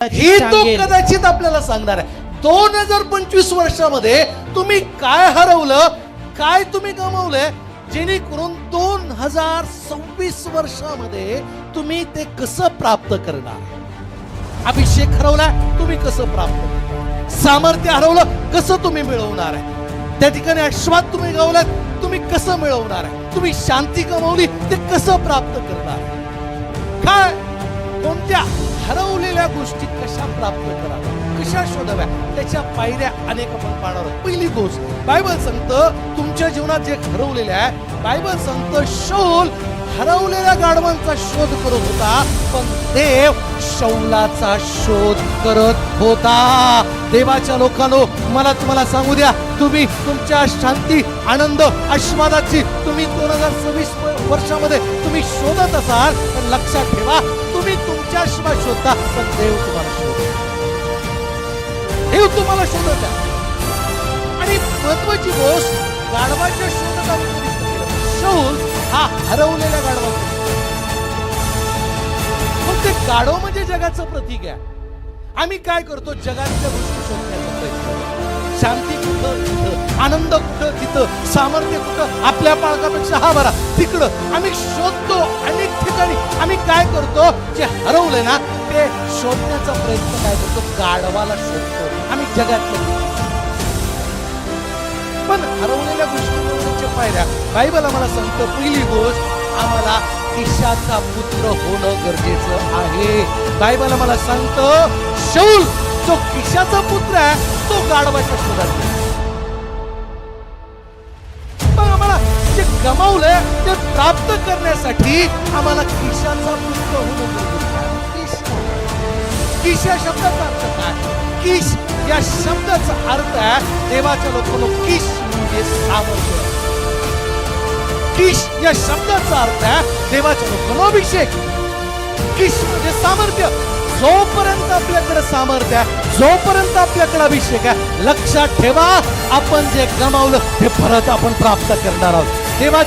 ही तो. कदाचित आपल्याला सांगणार आहे. दोन हजार पंचवीस वर्षामध्ये तुम्ही काय हरवलं काय तुम्ही गमावलंय? जेणेकरून दोन हजार सव्वीस वर्षामध्ये तुम्ही ते कसं प्राप्त करणार? अभिषेक हरवला तुम्ही कसं प्राप्त सामर्थ्य हरवलं कसं तुम्ही मिळवणार आहे? त्या ठिकाणी आश्वाद तुम्ही गवलात तुम्ही कसं मिळवणार आहे? तुम्ही शांती गमावली ते कसं प्राप्त करणार? काय? हरवलेल्या गोष्टी कशा प्राप्त कराव्या? कशा शोधाव्या? त्याच्या पायऱ्या अनेक आपण पाहणार पहिली गोष्ट बायबल सांगतं तुमच्या जीवनात जे हरवलेले आहे बायबल सांगतं शोल हरवलेल्या गाढवांचा शोध करत होता पण देव शौलाचा शोध करत होता. देवाच्या लोकांनो मला तुम्हाला सांगू द्या तुम्ही तुमच्या शांती आनंद आश्वादाची तुम्ही दोन हजार सव्वीस वर्षामध्ये तुम्ही शोधत असाल तर लक्षात ठेवा तुम्ही तुमच्या शिवाय शोधता पण देव तुम्हाला शोधत देव तुम्हाला शोधत आणि महत्वाची गोष्ट गाढवाच्या शोधात शोध हा हरवलेला गाढवा मग ते गाढव म्हणजे जगाचं प्रतीक आहे. आम्ही काय करतो? जगातल्या गोष्टी शोधण्याचा प्रयत्न शांती कुठं तिथं आनंद कुठं तिथं सामर्थ्य कुठं आपल्या पाळकापेक्षा हा बरा. तिकडं आम्ही शोधतो अनेक ठिकाणी. आम्ही काय करतो? जे हरवले ना ते शोधण्याचा प्रयत्न काय करतो? गाढवाला शोधतो. आम्ही जगातल्या पण हरवलेल्या पायऱ्या बायबल आम्हाला सांगतं पहिली गोष्ट आम्हाला ईशाचा पुत्र होणं गरजेचं आहे. बायबल आम्हाला सांगतं शौल जो किशाचा पुत्र आहे तो गाढवाच्या शोधात जे गमावलंय ते प्राप्त करण्यासाठी आम्हाला किशाचा पुत्र होणं गरजेचं आहे. किश या शब्दाचा अर्थ काय? किश या शब्दाचा अर्थ आहे देवाच्या लोकांना किश म्हणजे सामर्थ्य. किश या शब्दाचा अर्थ आहे देवाच्या लोकांनो अभिषेक किश म्हणजे सामर्थ्य. जोपर्यंत आपल्याकडे सामर्थ्य आहे जोपर्यंत आपल्याकडे अभिषेक आहे लक्षात ठेवा आपण जे गमावलं ते परत आपण प्राप्त करणार आहोत. देवा